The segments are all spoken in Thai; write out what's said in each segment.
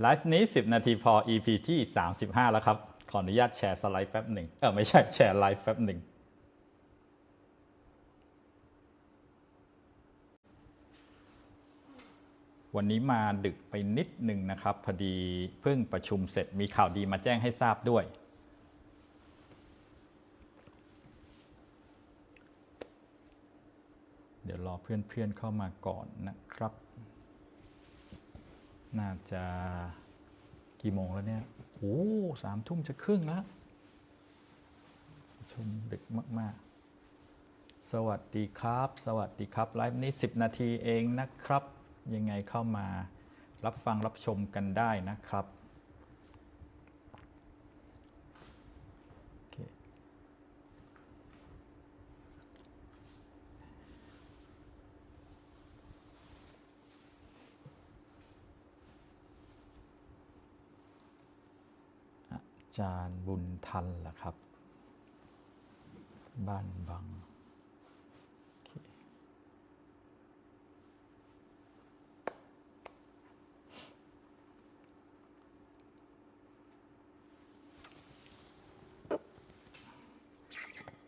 ไลฟ์นี้ 10 นาทีพอ EP ที่ 35 แล้วครับ ขออนุญาตแชร์สไลด์แป๊บหนึ่งเออไม่ใช่แชร์ไลฟ์แป๊บหนึ่งวันนี้มาดึกไปนิดหนึ่งนะครับ พอดีเพิ่งประชุมเสร็จมีข่าวดีมาแจ้งให้ทราบด้วย เดี๋ยวรอเพื่อนๆเข้ามาก่อนนะครับ น่าจะกี่โมงแล้วเนี่ย โอ้สามทุ่มจะครึ่งแล้วชมดึกมาก ๆ สวัสดีครับ สวัสดีครับ ไลฟ์นี้ 10 นาทีเองนะครับ ยังไงเข้ามารับฟังรับชมกันได้นะครับโอเคอา จารย์บุญทันเหรอครับ บ้านบาง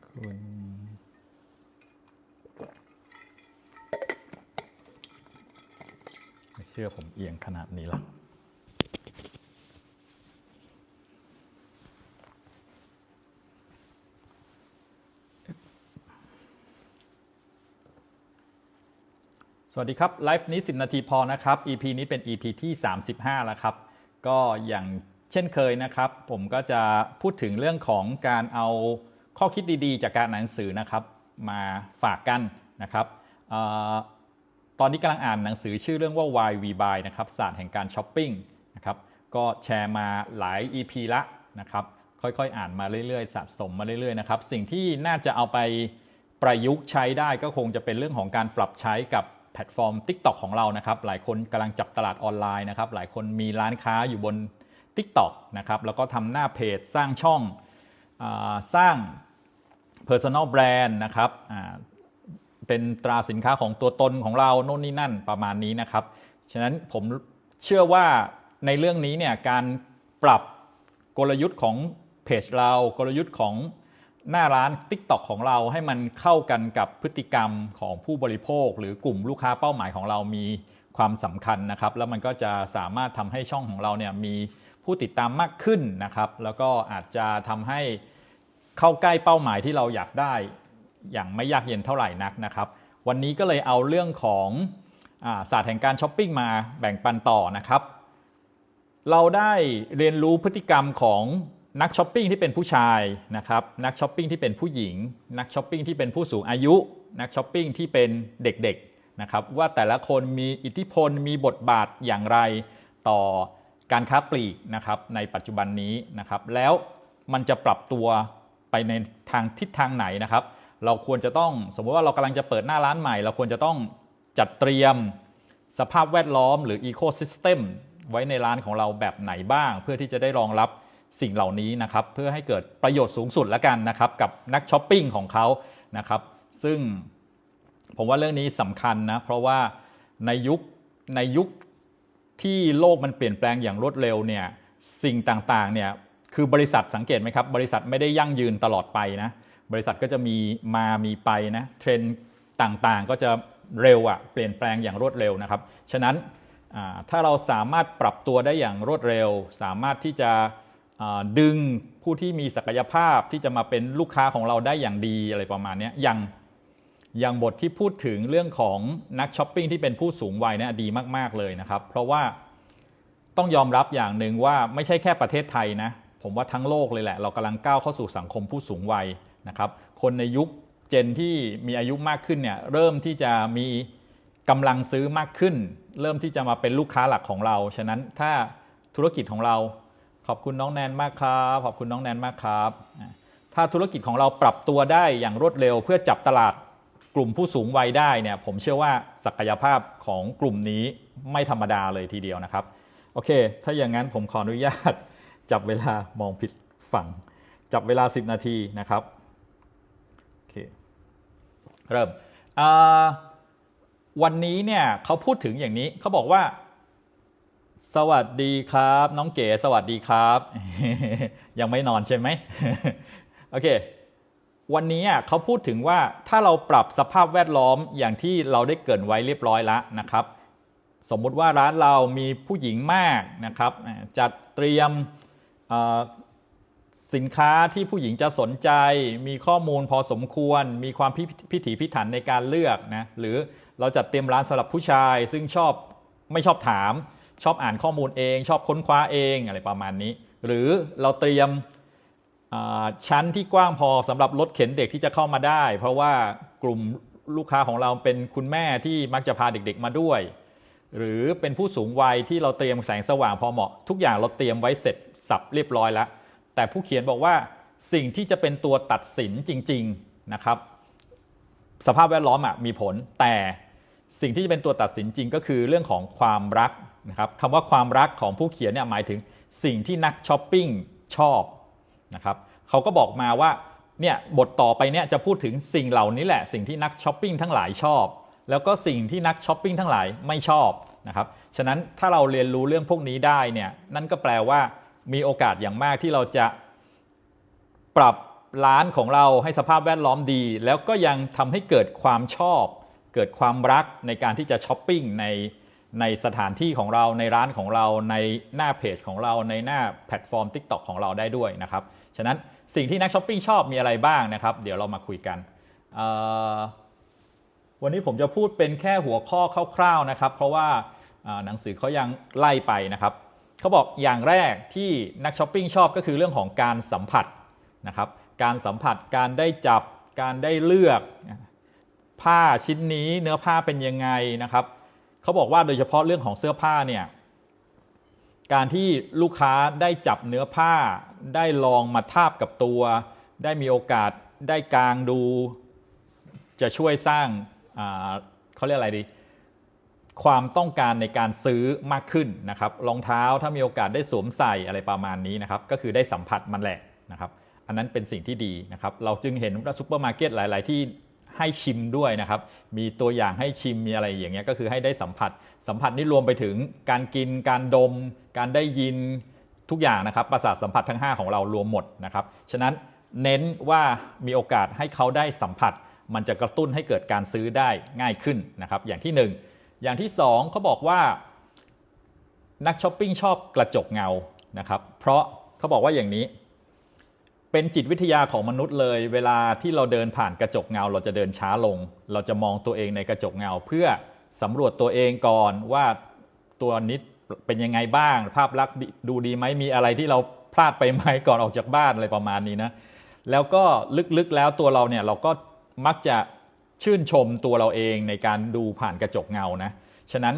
คุณไม่เสื้อผมเอียงขนาดนี้หร วัสดีครับไลฟ์นี้ 10 นาทีพอนะครับ EP นี้เป็น EP ที่ 35 แล้วครับ ก็อย่างเช่นเคยนะครับ ผมก็จะพูดถึงเรื่องของการเอาข้อคิดดีๆ จากการอ่านหนังสือนะครับ มาฝากกันนะครับออตอนนี้กำลังอ่านหนังสือชื่อเรื่องว่า Why We Buy นะครับศาสตร์แห่งการช้อปปิ้งนะครับก็แชร์มาหลาย EP ละนะครับ ค่อยๆ อ่านมาเรื่อยๆ สะสมมาเรื่อยๆนะครับสิ่งที่น่าจะเอาไปประยุกต์ใช้ได้ก็คงจะเป็นเรื่องของการปรับใช้กับ แพลตฟอร์ม TikTok ของเรานะครับ หลายคนกำลังจับตลาดออนไลน์นะครับ หลายคนมีร้านค้าอยู่บน TikTok นะครับแล้วก็ทำหน้าเพจสร้างช่องอสร้าง Personal Brand นะครับเป็นตราสินค้าของตัวตนของเราโน่นนี่นั่นประมาณนี้นะครับ ฉะนั้นผมเชื่อว่าในเรื่องนี้เนี่ยการปรับกลยุทธ์ของเพจเรากลยุทธ์ของ หน้าร้าน TikTok ของเราให้มันเข้ากันกับพฤติกรรมของผู้บริโภค หรือกลุ่มลูกค้าเป้าหมายของเรามีความสำคัญนะครับ แล้วมันก็จะสามารถทำให้ช่องของเราเนี่ยมีผู้ติดตามมากขึ้นนะครับ แล้วก็อาจจะทำให้เข้าใกล้เป้าหมายที่เราอยากได้ อย่างไม่ยากเย็นเท่าไหร่นักนะครับ วันนี้ก็เลยเอาเรื่องของอาศาสตร์แห่งการช้อปปิ้งมาแบ่งปันต่อนะครับ เราได้เรียนรู้พฤติกรรมของ นักช้อปปิ้งที่เป็นผู้ชายนะครับนักช้อปปิ้งที่เป็นผู้หญิง นักช้อปปิ้งที่เป็นผู้สูงอายุ นักช้อปปิ้งที่เป็นเด็กๆนะครับว่าแต่ละคนมีอิทธิพลมีบทบาทอย่างไรต่อการค้าปลีกนะครับในปัจจุบันนี้นะครับแล้วมันจะปรับตัวไปในทางทิศทางไหนนะครับ เราควรจะต้องสมมติว่าเรากำลังจะเปิดหน้าร้านใหม่ เราควรจะต้องจัดเตรียมสภาพแวดล้อมหรือ Ecosystem ไว้ในร้านของเราแบบไหนบ้าง เพื่อที่จะได้รองรับ สิ่งเหล่านี้นะครับเพื่อให้เกิดประโยชน์สูงสุดแล้วกันนะครับกับนักช้อปปิ้งของเขานะครับซึ่งผมว่าเรื่องนี้สำคัญนะเพราะว่าในยุคในยุคที่โลกมันเปลี่ยนแปลงอย่างรวดเร็วเนี่ยสิ่งต่างๆเนี่ยคือบริษัทสังเกตไหมครับ บริษัทไม่ได้ยั่งยืนตลอดไปนะบริษัทก็จะมีมามีไปนะเทรนด์ต่างๆก็จะเร็วอะเปลี่ยนแปลงอย่างรวดเร็วนะครับ ฉะนั้นถ้าเราสามารถปรับตัวได้อย่างรวดเร็ว สามารถที่จะ ดึงผู้ที่มีศักยภาพที่จะมาเป็นลูกค้าของเราได้อย่างดีอะไรประมาณนี้ยอย่างอย่างบทที่พูดถึงเรื่องของนักช้อปปิ้งที่เป็นผู้สูงวัยเนี่ยดีมาก ๆ เลยนะครับ เพราะว่าต้องยอมรับอย่างหนึ่งว่าไม่ใช่แค่ประเทศไทยนะผมว่าทั้งโลกเลยแหละ เรากำลังก้าวเข้าสู่สังคมผู้สูงวัยนะครับคนในยุคเจนที่มีอายุมากขึ้นเนี่ยเริ่มที่จะมีกำลังซื้อมากขึ้น เริ่มที่จะมาเป็นลูกค้าหลักของเรา ฉะนั้นถ้าธุรกิจของเรา ขอบคุณน้องแนนมากครับ ขอบคุณน้องแนนมากครับ ถ้าธุรกิจของเราปรับตัวได้อย่างรวดเร็ว เพื่อจับตลาดกลุ่มผู้สูงวัยได้เนี่ยผมเชื่อว่าศักยภาพของกลุ่มนี้ไม่ธรรมดาเลยทีเดียวนะครับ โอเค ถ้าอย่างนั้นผมขออนุญาต จับเวลามองผิดฝั่ง จับเวลา 10 นาทีนะครับโอเคเริ่มวันนี้เนี่ยเขาพูดถึงอย่างนี้เขาบอกว่า สวัสดีครับ น้องเก๋สวัสดีครับ ยังไม่นอนใช่ไหมโอเค วันนี้เขาพูดถึงว่าถ้าเราปรับสภาพแวดล้อมอย่างที่เราได้เกินไว้เรียบร้อยแล้วนะครับ สมมุติว่าร้านเรามีผู้หญิงมากนะครับ จัดเตรียมสินค้าที่ผู้หญิงจะสนใจ มีข้อมูลพอสมควร มีความพิพิถีพิถันในการเลือกนะหรือเราจัดเตรียมร้านสำหรับผู้ชาย ซึ่งชอบไม่ชอบถาม ชอบอ่านข้อมูลเอง ชอบค้นคว้าเองอะไรประมาณนี้ หรือเราเตรียมชั้นที่กว้างพอสำหรับรถเข็นเด็กที่จะเข้ามาได้ เพราะว่ากลุ่มลูกค้าของเราเป็นคุณแม่ที่มักจะพาเด็กๆมาด้วย หรือเป็นผู้สูงวัยที่เราเตรียมแสงสว่างพอเหมาะ ทุกอย่างเราเตรียมไว้เสร็จสับเรียบร้อยแล้ว แต่ผู้เขียนบอกว่าสิ่งที่จะเป็นตัวตัดสินจริง ๆนะครับ สภาพแวดล้อมอมีผลแต่สิ่งที่จะเป็นตัวตัดสินจริงก็คือเรื่องของความรัก นะครับคำว่าความรักของผู้เขียนเนี่ยหมายถึงสิ่งที่นักช้อปปิ้งชอบนะครับเขาก็บอกมาว่าเนี่ยบทต่อไปเนี่ยจะพูดถึงสิ่งเหล่านี้แหละสิ่งที่นักช้อปปิ้งทั้งหลายชอบ แล้วก็สิ่งที่นักช้อปปิ้งทั้งหลายไม่ชอบนะครับฉะนั้นถ้าเราเรียนรู้เรื่องพวกนี้ได้เนี่ยนั่นก็แปลว่ามีโอกาสอย่างมากที่เราจะปรับร้านของเราให้สภาพแวดล้อมดี แล้วก็ยังทำให้เกิดความชอบ เกิดความรักในการที่จะช้อปปิ้งใน ในสถานที่ของเราในร้านของเราในหน้าเพจของเราในหน้าแพลตฟอร์ม TikTok ของเราได้ด้วยนะครับ ฉะนั้นสิ่งที่นักช้อปปิ้งชอบมีอะไรบ้างนะครับ เดี๋ยวเรามาคุยกัน วันนี้ผมจะพูดเป็นแค่หัวข้อคร่าวๆนะครับ เพราะว่าหนังสือเขายังไล่ไปนะครับเขาบอกอย่างแรกที่นักช้อปปิ้งชอบก็คือเรื่องของการสัมผัสนะครับ การสัมผัสการได้จับการได้เลือก ผ้าชิ้นนี้เนื้อผ้าเป็นยังไงนะครับ เขาบอกว่าโดยเฉพาะเรื่องของเสื้อผ้าเนี่ยการที่ลูกค้าได้จับเนื้อผ้า ได้ลองมาทาบกับตัว ได้มีโอกาสได้กางดู จะช่วยสร้างเขาเรียกอะไรดี ความต้องการในการซื้อมากขึ้นนะครับรองเท้าถ้ามีโอกาสได้สวมใส่อะไรประมาณนี้นะครับ ก็คือได้สัมผัสมันแหละนะครับ อันนั้นเป็นสิ่งที่ดีนะครับ เราจึงเห็นว่าซูเปอร์มาร์เก็ตหลาย ๆ ที่ ให้ชิมด้วยนะครับ มีตัวอย่างให้ชิมมีอะไรอย่างเงี้ยก็คือให้ได้สัมผัส สัมผัสนี่รวมไปถึงการกินการดม การได้ยินทุกอย่างนะครับประสาทสัมผัสทั้ง 5 ของเรารวมหมดนะครับฉะนั้นเน้นว่ามีโอกาสให้เขาได้สัมผัส มันจะกระตุ้นให้เกิดการซื้อได้ง่ายขึ้นนะครับอย่างที่ 1 อย่างที่ 2เขาบอกว่า นักช้อปปิ้งชอบกระจกเงานะครับเพราะเขาบอกว่าอย่างนี้ เป็นจิตวิทยาของมนุษย์เลย เวลาที่เราเดินผ่านกระจกเงา เราจะเดินช้าลง เราจะมองตัวเองในกระจกเงา เพื่อสำรวจตัวเองก่อนว่าตัวนิดเป็นยังไงบ้าง ภาพลักษณ์ดูดีไหมมีอะไรที่เราพลาดไปไหมก่อนออกจากบ้านอะไรประมาณนี้นะแล้วก็ลึกๆแล้วตัวเราเนี่ยเราก็มักจะชื่นชมตัวเราเองในการดูผ่านกระจกเงานะฉะนั้น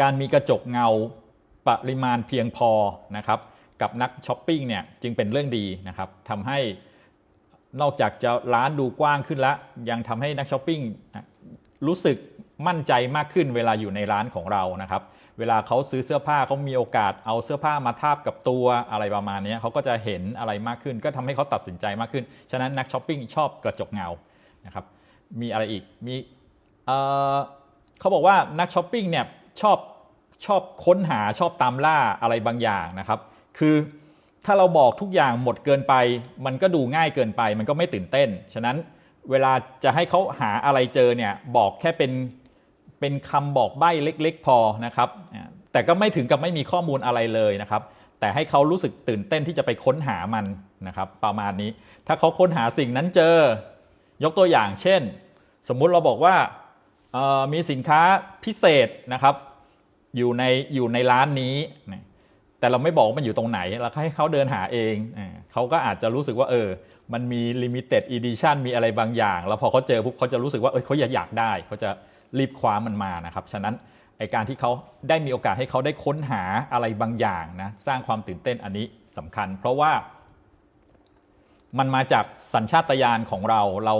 การมีกระจกเงาปริมาณเพียงพอนะครับ กับนักช้อปปิ้งเนี่ยจึงเป็นเรื่องดีนะครับทำให้นอกจากจะร้านดูกว้างขึ้นแล้ว ยังทำให้นักช้อปปิ้งรู้สึกมั่นใจมากขึ้นเวลาอยู่ในร้านของเรานะครับ เวลาเขาซื้อเสื้อผ้าเขามีโอกาสเอาเสื้อผ้ามาทาบกับตัวอะไรประมาณนี้เขาก็จะเห็นอะไรมากขึ้น ก็ทำให้เขาตัดสินใจมากขึ้น ฉะนั้นนักช้อปปิ้งชอบกระจกเงานะครับ มีอะไรอีก มีเเขาบอกว่านักช้อปปิ้งเนี่ยชอบชอบค้นหาชอบตามล่าอะไรบางอย่างนะครับ คือถ้าเราบอกทุกอย่างหมดเกินไป มันก็ดูง่ายเกินไป มันก็ไม่ตื่นเต้น ฉะนั้นเวลาจะให้เขาหาอะไรเจอเนี่ยบอกแค่เป็นเป็นคำบอกใบ้เล็ก ๆ พอนะครับ แต่ก็ไม่ถึงกับไม่มีข้อมูลอะไรเลยนะครับ แต่ให้เขารู้สึกตื่นเต้นที่จะไปค้นหามันนะครับ ประมาณนี้ ถ้าเขาค้นหาสิ่งนั้นเจอ ยกตัวอย่าง เช่น สมมุติเราบอกว่ามีสินค้าพิเศษนะครับ อยู่ในอยู่ในร้านนี้ แต่เราไม่บอกว่ามันอยู่ตรงไหนเราให้เขาเดินหาเองเขาก็อาจจะรู้สึกว่าเออ มันมี limited edition มีอะไรบางอย่าง แล้วพอเขาเจอปุ๊บเขาจะรู้สึกว่าเออเขาอยากได้เขาจะรีบคว้ามันมานะครับ ฉะนั้นไอการที่เขาได้มีโอกาสให้เขาได้ค้นหาอะไรบางอย่างนะสร้างความตื่นเต้นอันนี้สำคัญ เพราะว่ามันมาจากสัญชาตญาณของเราเรา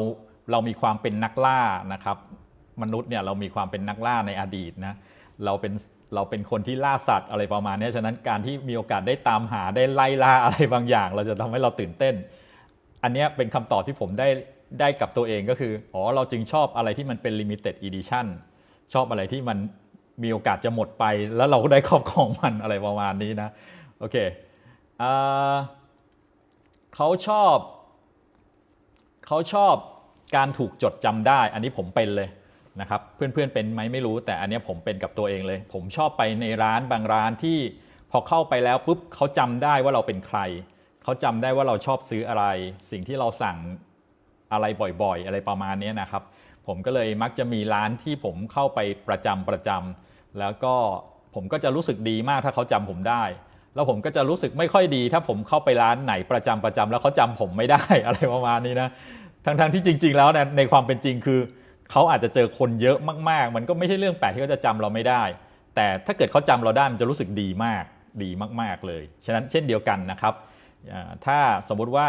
เรามีความเป็นนักล่านะครับ มนุษย์เนี่ยเรามีความเป็นนักล่าในอดีตนะเราเป็น เราเป็นคนที่ล่าสัตว์อะไรประมาณนี้ฉะนั้นการที่มีโอกาสได้ตามหาได้ไล่ล่าอะไรบางอย่าง เราจะทำให้เราตื่นเต้น อันนี้เป็นคำตอบที่ผมได้ได้กับตัวเองก็คือ อ๋อ เราจึงชอบอะไรที่มันเป็น limited edition ชอบอะไรที่มันมีโอกาสจะหมดไป แล้วเราก็ได้ครอบครองมันอะไรประมาณนี้นะ โอเคเอ่อเขาชอบ เขาชอบการถูกจดจำได้ อันนี้ผมเป็นเลย นะครับเพื่อนๆเป็นไหมไม่รู้แต่อันนี้ผมเป็นกับตัวเองเลย ผมชอบไปในร้านบางร้านที่พอเข้าไปแล้วปุ๊บเขาจำได้ว่าเราเป็นใคร เขาจำได้ว่าเราชอบซื้ออะไร สิ่งที่เราสั่งอะไรบ่อยๆ อะไรประมาณนี้นะครับ ผมก็เลยมักจะมีร้านที่ผมเข้าไปประจำประจำแล้วก็ผมก็จะรู้สึกดีมากถ้าเขาจำผมได้ แล้วผมก็จะรู้สึกไม่ค่อยดี ถ้าผมเข้าไปร้านไหนประจำประจำแล้วเขาจำผมไม่ได้อะไรประมาณนี้นะทั้งๆที่จริง ๆ แล้วในความเป็นจริงคือ เขาอาจจะเจอคนเยอะมากๆ มันก็ไม่ใช่เรื่องแปลกที่เขาจะจำเราไม่ได้ แต่ถ้าเกิดเขาจำเราได้มันจะรู้สึกดีมากดีมาก ๆเลย ฉะนั้นเช่นเดียวกันนะครับ ถ้าสมมุติว่า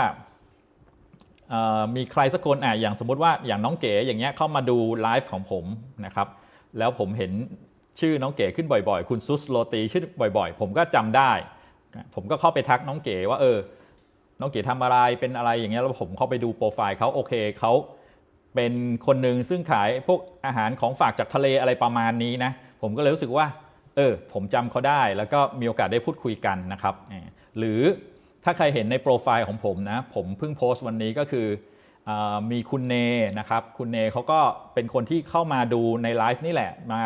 มีใครสักคนอะอย่างสมมติว่าอย่างน้องเก๋อย่างเงี้ยเข้ามาดูไลฟ์ของผมนะครับ แล้วผมเห็นชื่อน้องเก๋ขึ้นบ่อยๆ คุณซุสโรตีขึ้นบ่อยๆ ผมก็จำได้ ผมก็เข้าไปทักน้องเก๋ว่าเออ น้องเก๋ทำอะไรเป็นอะไรอย่างเงี้ยแล้วผมเข้าไปดูโปรไฟล์เขาโอเคเขา เป็นคนหนึ่งซึ่งขายพวกอาหารของฝากจากทะเลอะไรประมาณนี้นะ ผมก็เลยรู้สึกว่า เออ ผมจำเขาได้ แล้วก็มีโอกาสได้พูดคุยกันนะครับ หรือถ้าใครเห็นในโปรไฟล์ของผมนะ ผมเพิ่งโพสต์วันนี้ก็คืออมีคุณเนนะครับ คุณเนเขาก็เป็นคนที่เข้ามาดูในไลฟ์นี่แหละ มา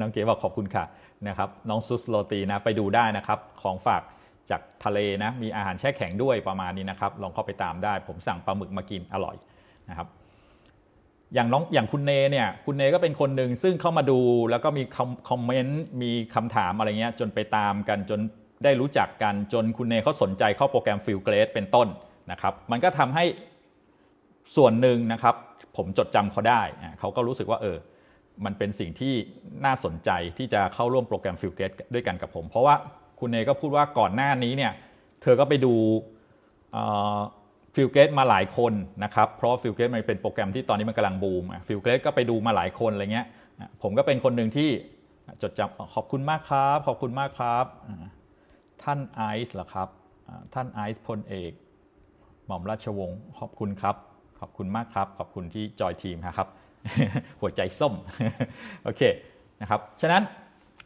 น้องเก๋บอกขอบคุณค่ะนะครับ น้องซุสโรตีนะ ไปดูได้นะครับ ของฝากจากทะเลนะ มีอาหารแช่แข็งด้วยประมาณนี้นะครับ ลองเข้าไปตามได้ ผมสั่งปลาหมึกมากินอร่อย นะครับอย่างน้องอย่างคุณเนเนี่ยคุณเนก็เป็นคนหนึ่งซึ่งเข้ามาดูแล้วก็มีคอมเมนต์มีคำถามอะไรเงี้ยจนไปตามกันจนได้รู้จักกันจนคุณเนเขาสนใจเข้าโปรแกรมฟิลเกรดเป็นต้นนะครับมันก็ทำให้ส่วนหนึ่งนะครับ ผมจดจำเขาได้เขาก็รู้สึกว่าเออมันเป็นสิ่งที่น่าสนใจที่จะเข้าร่วมโปรแกรมฟิลเกตด้วยกันกับผม เพราะว่าคุณเนก็พูดว่าก่อนหน้านี้เนี่ยเธอก็ไปดู ฟิลเกตมาหลายคนนะครับ เพราะฟิลเกตมันเป็นโปรแกรมที่ตอนนี้มันกำลังบูมฟิลเกตก็ไปดูมาหลายคนอะไรเงี้ยผมก็เป็นคนหนึ่งที่จดจำขอบคุณมากครับ ขอบคุณมากครับ ท่านไอซ์เหรอครับ ท่านไอซ์พลเอก หม่อมราชวงศ์ขอบคุณครับ ขอบคุณมากครับ ขอบคุณที่จอยทีมนะครับ หัวใจส้ม โอเคนะครับ ฉะนั้น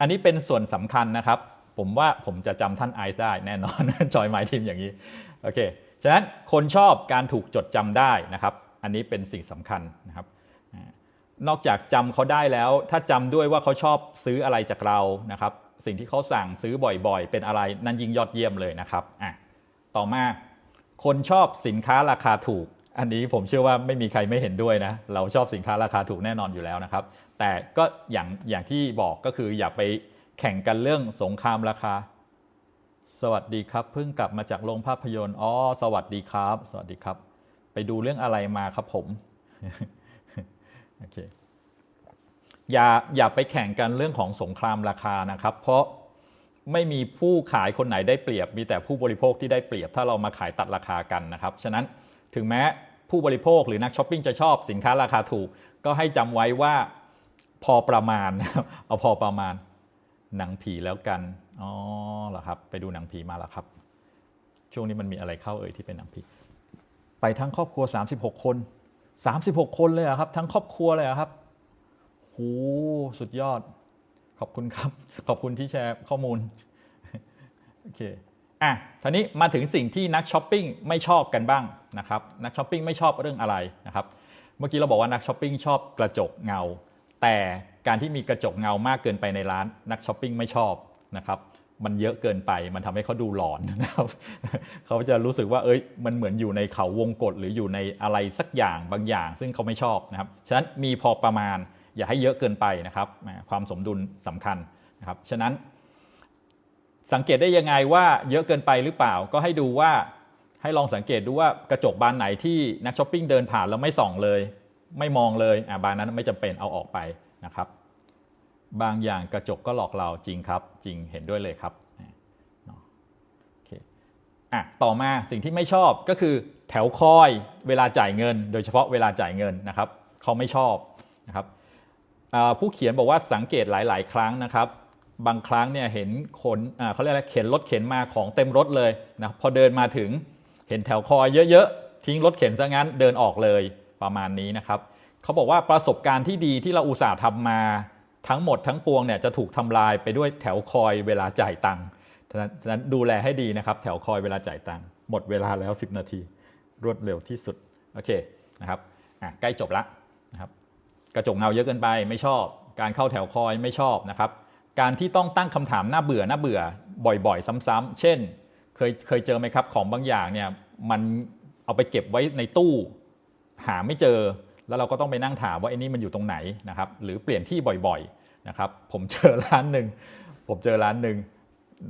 อันนี้เป็นส่วนสำคัญนะครับ ผมว่าผมจะจำท่านไอซ์ได้แน่นอน จอยไมทีมอย่างนี้ โอเค ฉะนั้นคนชอบการถูกจดจำได้นะครับ อันนี้เป็นสิ่งสำคัญนะครับนอกจากจำเขาได้แล้ว ถ้าจำด้วยว่าเขาชอบซื้ออะไรจากเรานะครับ สิ่งที่เขาสั่งซื้อบ่อยๆ เป็นอะไรนั่นยิ่งยอดเยี่ยมเลยนะครับอะต่อมาคนชอบสินค้าราคาถูก อันนี้ผมเชื่อว่าไม่มีใครไม่เห็นด้วยนะ เราชอบสินค้าราคาถูกแน่นอนอยู่แล้วนะครับ แต่ก็อย่างอย่างที่บอกก็คืออย่าไปแข่งกันเรื่องสงครามราคา สวัสดีครับ เพิ่งกลับมาจากโรงภาพยนตร์อ๋อสวัสดีครับ สวัสดีครับ ไปดูเรื่องอะไรมาครับผมโอเคอย่าอย่าไปแข่งกันเรื่องของสงครามราคานะครับ เพราะไม่มีผู้ขายคนไหนได้เปรียบ มีแต่ผู้บริโภคที่ได้เปรียบ ถ้าเรามาขายตัดราคากันนะครับ ฉะนั้นถึงแม้ผู้บริโภคหรือนักช้อปปิ้งจะชอบสินค้าราคาถูก ก็ให้จำไว้ว่าพอประมาณ เอาพอประมาณ หนังผีแล้วกัน อ๋อเหรอครับ ไปดูหนังผีมาแล้วครับ ช่วงนี้มันมีอะไรเข้าเอ่ยที่เป็นหนังผี ไปทั้งครอบครัว 36 คน 36 คนเลยเหรอครับ ทั้งครอบครัวเลยเหรอครับโหสุดยอด ขอบคุณครับ ขอบคุณที่แชร์ข้อมูล โอเค อะทีนี้มาถึงสิ่งที่นักช้อปปิ้งไม่ชอบกันบ้างนะครับ นักช้อปปิ้งไม่ชอบเรื่องอะไรนะครับ เมื่อกี้เราบอกว่านักช้อปปิ้งชอบกระจกเงา แต่การที่มีกระจกเงามากเกินไปในร้าน นักช้อปปิ้งไม่ชอบ นะครับมันเยอะเกินไป มันทำให้เขาดูหลอนนะครับ เขาจะรู้สึกว่า เอ้ย มันเหมือนอยู่ในเขาวงกฏหรืออยู่ในอะไรสักอย่างบางอย่าง ซึ่งเขาไม่ชอบนะครับ ฉะนั้นมีพอประมาณ อย่าให้เยอะเกินไปนะครับ ความสมดุลสำคัญนะครับ ฉะนั้น สังเกตได้ยังไงว่าเยอะเกินไปหรือเปล่า ก็ให้ดูว่า ให้ลองสังเกตดูว่ากระจกบานไหนที่นักช้อปปิ้งเดินผ่านแล้วไม่ส่องเลย ไม่มองเลย อะบานนั้นไม่จำเป็นเอาออกไปนะครับ บางอย่างกระจกก็หลอกเราจริงครับ จริงเห็นด้วยเลยครับโอเคอะต่อมาสิ่งที่ไม่ชอบก็คือแถวคอยเวลาจ่ายเงิน โดยเฉพาะเวลาจ่ายเงินนะครับเขาไม่ชอบนะครับผู้เขียนบอกว่าสังเกตหลาย ๆ ครั้งนะครับบางครั้งเนี่ยเห็นขนเขาเรียกอะไรเข็นรถเข็นมาของเต็มรถเลยนะพอเดินมาถึงเห็นแถวคอยเยอะๆทิ้งรถเข็นซะงั้นเดินออกเลยประมาณนี้นะครับเขาบอกว่าประสบการณ์ที่ดีที่เราอุตส่าห์ทำมา ทั้งหมดทั้งปวงเนี่ยจะถูกทำลายไปด้วยแถวคอยเวลาจ่ายตังค์ฉะนั้นดูแลให้ดีนะครับ แถวคอยเวลาจ่ายตังค์หมดเวลาแล้ว 10 นาที รวดเร็วที่สุดโอเคนะครับใกล้จบละนะครับกระจกเงาเยอะเกินไปไม่ชอบ การเข้าแถวคอยไม่ชอบนะครับการที่ต้องตั้งคำถามน่าเบื่อน่าเบื่อบ่อยๆ ซ้ำๆเช่น เคยเคยเจอไหมครับของบางอย่างเนี่ยมันเอาไปเก็บไว้ในตู้ หาไม่เจอ แล้วเราก็ต้องไปนั่งถามว่าไอ้นี่มันอยู่ตรงไหนนะครับหรือเปลี่ยนที่บ่อยๆ นะครับผมเจอร้านหนึ่งผมเจอร้านหนึ่ง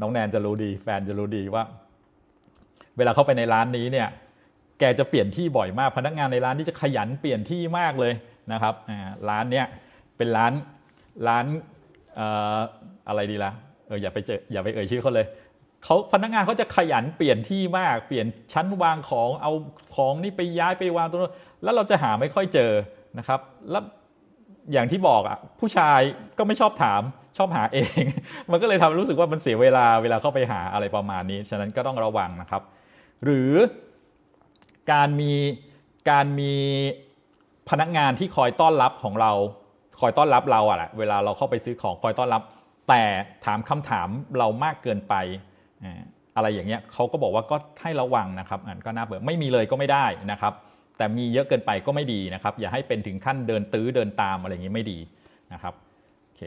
น้องแนนจะรู้ดี แฟนจะรู้ดีว่า เวลาเข้าไปในร้านนี้เนี่ยแกจะเปลี่ยนที่บ่อยมากพนักงานในร้านนี่จะขยันเปลี่ยนที่มากเลยนะครับร้านเนี้ยเป็นร้านร้านอออะไรดีละเอออย่าไปเจออย่าไปเอ่ยชื่อเขาเลยเขาพนักงานเขาจะขยันเปลี่ยนที่มาก เปลี่ยนชั้นวางของเอาของนี่ไปย้ายไปวางตรงนู้นแล้วเราจะหาไม่ค่อยเจอนะครับ แล้ว อย่างที่บอกอะผู้ชายก็ไม่ชอบถามชอบหาเอง มันก็เลยทำให้รู้สึกว่ามันเสียเวลาเวลาเข้าไปหาอะไรประมาณนี้ ฉะนั้นก็ต้องระวังนะครับ หรือการมีการมีพนักงานที่คอยต้อนรับของเรา คอยต้อนรับเราอะแหละเวลาเราเข้าไปซื้อของคอยต้อนรับ แต่ถามคำถามเรามากเกินไปอ่าอะไรอย่างเงี้ยเขาก็บอกว่าก็ให้ระวังนะครับอันก็น่าเบื่อไม่มีเลยก็ไม่ได้นะครับ แต่มีเยอะเกินไปก็ไม่ดีนะครับ อย่าให้เป็นถึงขั้นเดินตื้อเดินตามอะไรอย่างงี้ไม่ดีนะครับโอเค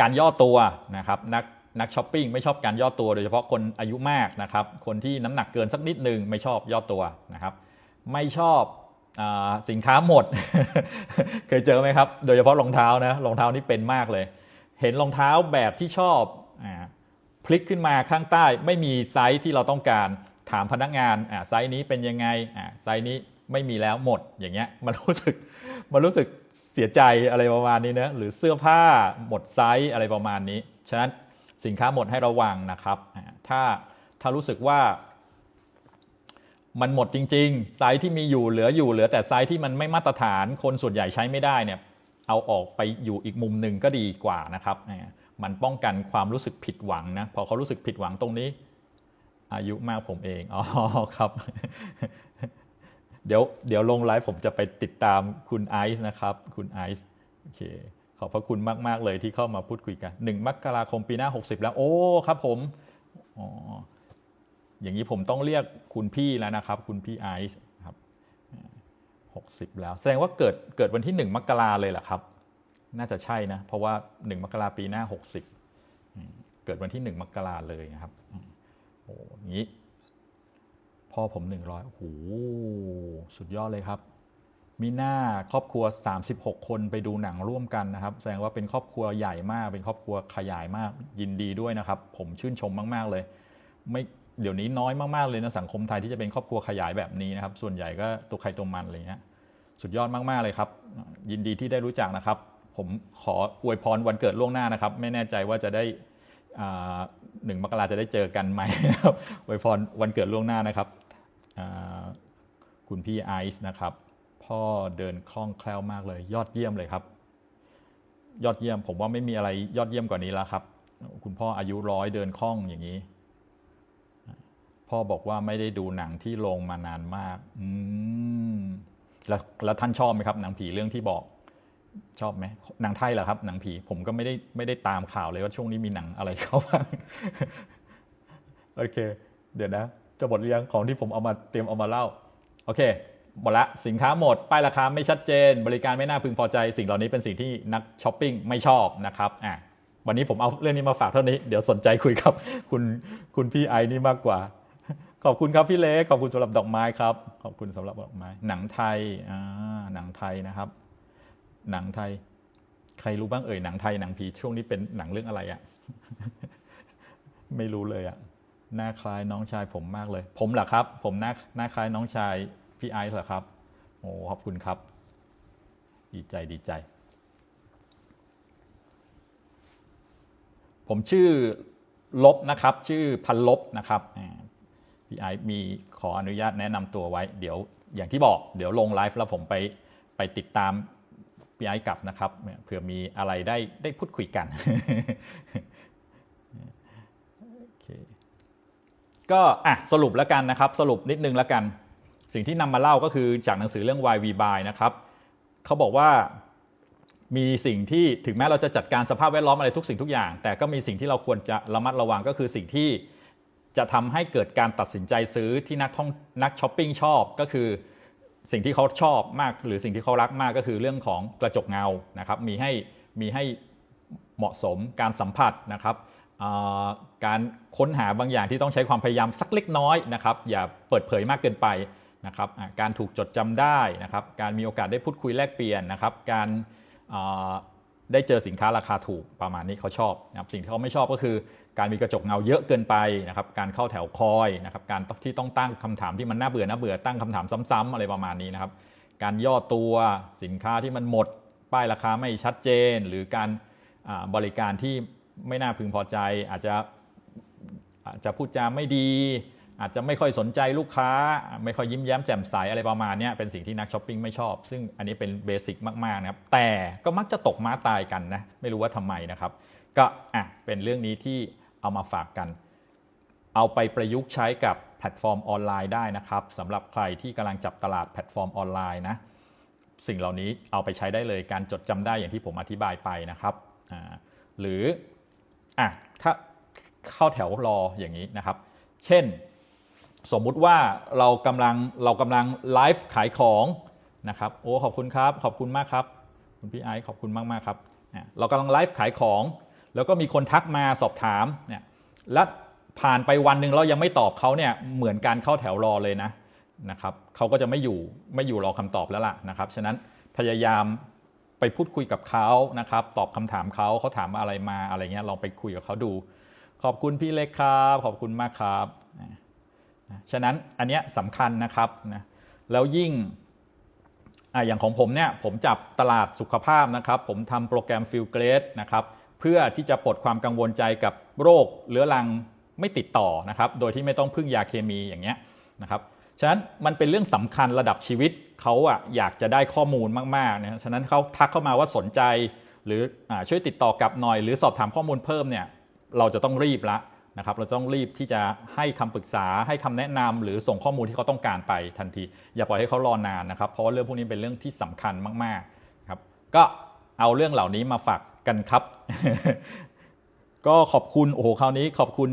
การย่อตัวนะครับนักนักช้อปปิ้งไม่ชอบการย่อตัวโดยเฉพาะคนอายุมากนะครับคนที่น้ำหนักเกินสักนิดหนึ่งไม่ชอบย่อตัวนะครับไม่ชอบอสินค้าหมด เคยเจอไหมครับ โดยเฉพาะรองเท้านะรองเท้านี่เป็นมากเลย เห็นรองเท้าแบบที่ชอบอพลิกขึ้นมาข้างใต้ไม่มีไซส์ที่เราต้องการ ถามพนักงานอ่าไซส์นี้เป็นยังไงอ่าไซส์นี้ไม่มีแล้วหมดอย่างเงี้ยมันรู้สึกมันรู้สึกเสียใจอะไรประมาณนี้นะหรือเสื้อผ้าหมดไซส์อะไรประมาณนี้ ฉะนั้นสินค้าหมดให้ระวังนะครับอ่าถ้าถ้ารู้สึกว่า มันหมดจริง ๆ ไซส์ที่มีอยู่เหลืออยู่เหลือแต่ไซส์ที่มันไม่มาตรฐานคนส่วนใหญ่ใช้ไม่ได้เนี่ยเอาออกไปอยู่อีกมุมหนึ่งก็ดีกว่านะครับอ่ามันป้องกันความรู้สึกผิดหวังนะพอเขารู้สึกผิดหวังตรงนี้ อายุมากผมเอง อ๋อครับ เดี๋ยวเดี๋ยวลงไลฟ์ผมจะไปติดตามคุณไอซ์นะครับ คุณไอซ์โอเคขอบพระคุณมาก ๆ เลยที่เข้ามาพูดคุยกัน 1 มกราคมปีหน้า 60 แล้ว โอ้ครับผมอ๋ออย่างนี้ผมต้องเรียกคุณพี่แล้วนะครับ คุณพี่ไอซ์ครับ60 แล้ว แสดงว่าเกิดเกิดวันที่ 1 มกราเลยเหรอครับ น่าจะใช่นะ เพราะว่า 1 มกราปีหน้า 60 เกิดวันที่ 1 มกราเลยนะครับ อืมโอ้อย่างนี้พ่อผม 100โอ้โหสุดยอดเลยครับ มีหน้าครอบครัว 36 คนไปดูหนังร่วมกันนะครับ แสดงว่าเป็นครอบครัวใหญ่มาก เป็นครอบครัวขยายมาก ยินดีด้วยนะครับ ผมชื่นชมมาก ๆ เลย ไม่เดี๋ยวนี้น้อยมาก ๆ เลยนะสังคมไทยที่จะเป็นครอบครัวขยายแบบนี้นะครับ ส่วนใหญ่ก็ตัวใครตัวมันอะไรเงี้ย สุดยอดมาก ๆ เลยครับ ยินดีที่ได้รู้จักนะครับ ผมขออวยพรวันเกิดล่วงหน้านะครับ ไม่แน่ใจว่าจะได้ หนึ่งมกราจะได้เจอกันไหมครับวยพรวันเกิดล่วงหน้านะครับ คุณพี่ไอซ์นะครับ พ่อเดินคล่องแคล่วมากเลย ยอดเยี่ยมเลยครับ ยอดเยี่ยม ผมว่าไม่มีอะไรยอดเยี่ยมกว่านี้แล้วครับ คุณพ่ออายุร้อยเดินคล่องอย่างนี้ พ่อบอกว่าไม่ได้ดูหนังที่โรงมานานมาก อืมแล้วแล้วท่านชอบไหมครับ หนังผีเรื่องที่บอก ชอบไหมหนังไทยเหรอครับ หนังผีผมก็ไม่ได้ไม่ได้ตามข่าวเลยว่าช่วงนี้มีหนังอะไรเข้าบ้างโอเค เดี๋ยวนะ จะหมดหรือยังของที่ผมเอามาเตรียมเอามาเล่า โอเคหมดละสินค้าหมด ป้ายราคาไม่ชัดเจน บริการไม่น่าพึงพอใจ สิ่งเหล่านี้เป็นสิ่งที่นักช้อปปิ้งไม่ชอบนะครับอะวันนี้ผมเอาเรื่องนี้มาฝากเท่านี้ เดี๋ยวสนใจคุยกับ คุณคุณพี่ไอนี่มากกว่า ขอบคุณครับพี่เล็กขอบคุณสำหรับดอกไม้ครับ ขอบคุณสำหรับดอกไม้ หนังไทยอ่าหนังไทยนะครับ หนังไทย ใครรู้บ้างเอ่ยหนังไทยหนังผีช่วงนี้เป็นหนังเรื่องอะไรอะไม่รู้เลยอะหน้าคล้ายน้องชายผมมากเลย ผมเหรอครับ ผมหน้าหน้าคล้ายน้องชายพี่ไอซ์เหรอครับโอ้ขอบคุณครับ ดีใจดีใจ ผมชื่อลบนะครับ ชื่อพันลบนะครับพี่ไอซ์มีขออนุญาตแนะนำตัวไว้ เดี๋ยวอย่างที่บอก เดี๋ยวลงไลฟ์แล้วผมไปไปติดตาม พี่ไอซ์กลับนะครับเผื่อมีอะไรได้ได้พูดคุยกันโอเคก็อะสรุปแล้วกันนะครับ สรุปนิดนึงแล้วกัน สิ่งที่นำมาเล่าก็คือจากหนังสือเรื่อง Why We Buy นะครับเขาบอกว่ามีสิ่งที่ถึงแม้เราจะจัดการสภาพแวดล้อมอะไรทุกสิ่งทุกอย่าง แต่ก็มีสิ่งที่เราควรจะระมัดระวังก็คือสิ่งที่จะทำให้เกิดการตัดสินใจซื้อที่นักท่องนักช้อปปิ้งชอบก็คือ สิ่งที่เขาชอบมากหรือสิ่งที่เขารักมากก็คือเรื่องของกระจกเงานะครับมีให้มีให้เหมาะสมการสัมผัสนะครับการค้นหาบางอย่างที่ต้องใช้ความพยายามสักเล็กน้อยนะครับอย่าเปิดเผยมากเกินไปนะครับการถูกจดจำได้นะครับการมีโอกาสได้พูดคุยแลกเปลี่ยนนะครับการ ได้เจอสินค้าราคาถูกประมาณนี้เขาชอบนะครับสิ่งที่เขาไม่ชอบก็คือ การมีกระจกเงาเยอะเกินไปนะครับการเข้าแถวคอยนะครับการที่ต้องตั้งคำถามที่มันน่าเบื่อน่าเบื่อตั้งคำถามซ้ำๆอะไรประมาณนี้นะครับการย่อตัวสินค้าที่มันหมด ป้ายราคาไม่ชัดเจน หรือการบริการที่ไม่น่าพึงพอใจ อาจจะอาจจะพูดจาไม่ดี อาจจะไม่ค่อยสนใจลูกค้า ไม่ค่อยยิ้มแย้มแจ่มใสอะไรประมาณนี้เป็นสิ่งที่นักช้อปปิ้งไม่ชอบ ซึ่งอันนี้เป็นเบสิกมากๆนะครับแต่ก็มักจะตกม้าตายกันนะไม่รู้ว่าทำไมนะครับ ก็อะเป็นเรื่องนี้ที่เอามาฝากกัน เอาไปประยุกต์ใช้กับแพลตฟอร์มออนไลน์ได้นะครับสำหรับใครที่กำลังจับตลาดแพลตฟอร์มออนไลน์นะสิ่งเหล่านี้เอาไปใช้ได้เลยการจดจำได้อย่างที่ผมอธิบายไปนะครับอ่าหรืออะถ้าเข้าแถวรออย่างนี้นะครับ เช่น สมมุติว่าเรากำลังเรากำลังไลฟ์ขายของนะครับโอ้ขอบคุณครับ ขอบคุณมากครับ คุณพี่ไอซ์ขอบคุณมากมากครับเรากำลังไลฟ์ขายของ แล้วก็มีคนทักมาสอบถามเนี่ยและผ่านไปวันหนึ่งเรายังไม่ตอบเขาเนี่ยเหมือนการเข้าแถวรอเลยนะนะครับเขาก็จะไม่อยู่ไม่อยู่รอคำตอบแล้วล่ะนะครับฉะนั้นพยายามไปพูดคุยกับเขานะครับ ตอบคำถามเขาเขาถามอะไรมาอะไรเงี้ยลองไปคุยกับเขาดู ขอบคุณพี่เล็กครับ ขอบคุณมากครับ ฉะนั้นอันเนี้ยสำคัญนะครับนะแล้วยิ่งอะอย่างของผมเนี่ยผมจับตลาดสุขภาพนะครับ ผมทำโปรแกรมฟิลเกรดนะครับเพื่อที่จะปลดความกังวลใจกับโรคเรื้อรังไม่ติดต่อนะครับ โดยที่ไม่ต้องพึ่งยาเคมีอย่างเงี้ยนะครับฉะนั้นมันเป็นเรื่องสำคัญระดับชีวิตเขาอะอยากจะได้ข้อมูลมากๆนะฉะนั้นเขาทักเข้ามาว่าสนใจ หรืออาช่วยติดต่อกลับหน่อย หรือสอบถามข้อมูลเพิ่มเนี่ยเราจะต้องรีบละ นะครับเราต้องรีบที่จะให้คำปรึกษาให้คำแนะนำหรือส่งข้อมูลที่เขาต้องการไปทันที อย่าปล่อยให้เขารอนานนะครับ เพราะว่าเรื่องพวกนี้เป็นเรื่องที่สำคัญมากๆครับก็เอาเรื่องเหล่านี้มาฝากกันครับ ก็ขอบคุณโอ้โหคราวนี้ขอบคุณ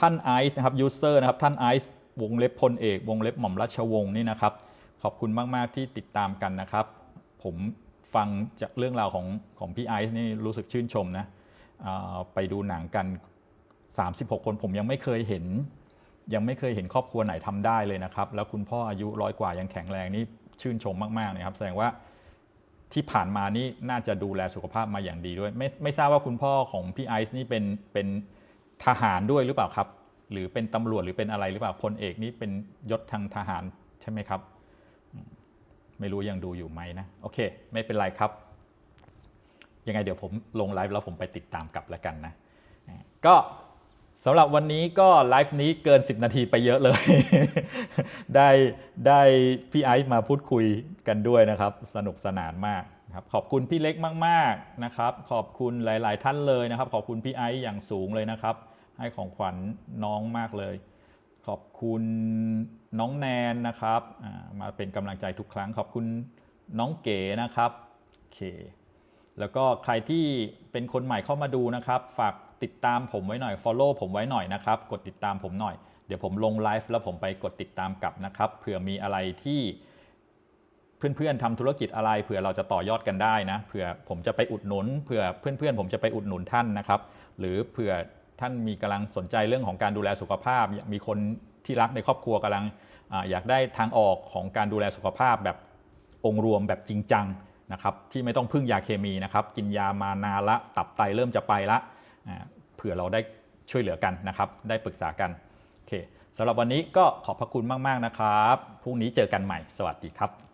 ท่านไอซ์นะครับยูเซอร์นะครับท่านไอซ์วงเล็บพลเอก วงเล็บหม่อมราชวงศ์นี่นะครับ ขอบคุณมาก ๆ ที่ติดตามกันนะครับ ผมฟังจากเรื่องราวของของพี่ไอซ์นี่รู้สึกชื่นชมนะไปดูหนังกัน 36 คนผมยังไม่เคยเห็น ยังไม่เคยเห็นครอบครัวไหนทำได้เลยนะครับ แล้วคุณพ่ออายุร้อยกว่ายังแข็งแรงนี่ชื่นชมมากๆนะครับ แสดงว่าที่ผ่านมานี่น่าจะดูแลสุขภาพมาอย่างดีด้วย ไม่ไม่ทราบว่าคุณพ่อของพี่ไอซ์นี่เป็นเป็นทหารด้วยหรือเปล่าครับ หรือเป็นตำรวจหรือเป็นอะไรหรือเปล่าพลเอกนี่เป็นยศทางทหารใช่ไหมครับ ไม่รู้ยังดูอยู่ไหมนะ โอเค ไม่เป็นไรครับ ยังไงเดี๋ยวผมลงไลฟ์แล้วผมไปติดตามกลับแล้วกันนะ ก็ สำหรับวันนี้ก็ไลฟ์นี้เกิน 10 นาทีไปเยอะเลย ได้ได้พี่ไอซ์มาพูดคุยกันด้วยนะครับ สนุกสนานมากครับขอบคุณพี่เล็กมากๆนะครับ ขอบคุณหลาย ๆ ท่านเลยนะครับ ขอบคุณพี่ไอซ์อย่างสูงเลยนะครับ ให้ของขวัญน้องมากเลย ขอบคุณน้องแนนนะครับมาเป็นกำลังใจทุกครั้ง ขอบคุณน้องเก๋นะครับโอเคแล้วก็ใครที่เป็นคนใหม่เข้ามาดูนะครับ ฝาก ติดตามผมไว้หน่อย Follow ผมไว้หน่อยนะครับ กดติดตามผมหน่อย เดี๋ยวผมลงไลฟ์แล้วผมไปกดติดตามกลับนะครับ เผื่อมีอะไรที่เพื่อนๆทำธุรกิจอะไร เผื่อเราจะต่อยอดกันได้นะ เผื่อผมจะไปอุดหนุน เผื่อเพื่อนๆ ผมจะไปอุดหนุนท่านนะครับ หรือเผื่อท่านมีกำลังสนใจเรื่องของการดูแลสุขภาพ มีคนที่รักในครอบครัวกำลังออยากได้ทางออกของการดูแลสุขภาพแบบองค์รวมแบบจริงจังนะครับที่ไม่ต้องพึ่งยาเคมีนะครับ กินยามานานละตับไตเริ่มจะไปละ เผื่อเราได้ช่วยเหลือกันนะครับ ได้ปรึกษากันโอเคสำหรับวันนี้ก็ขอบพระคุณมาก ๆ นะครับ พรุ่งนี้เจอกันใหม่ สวัสดีครับ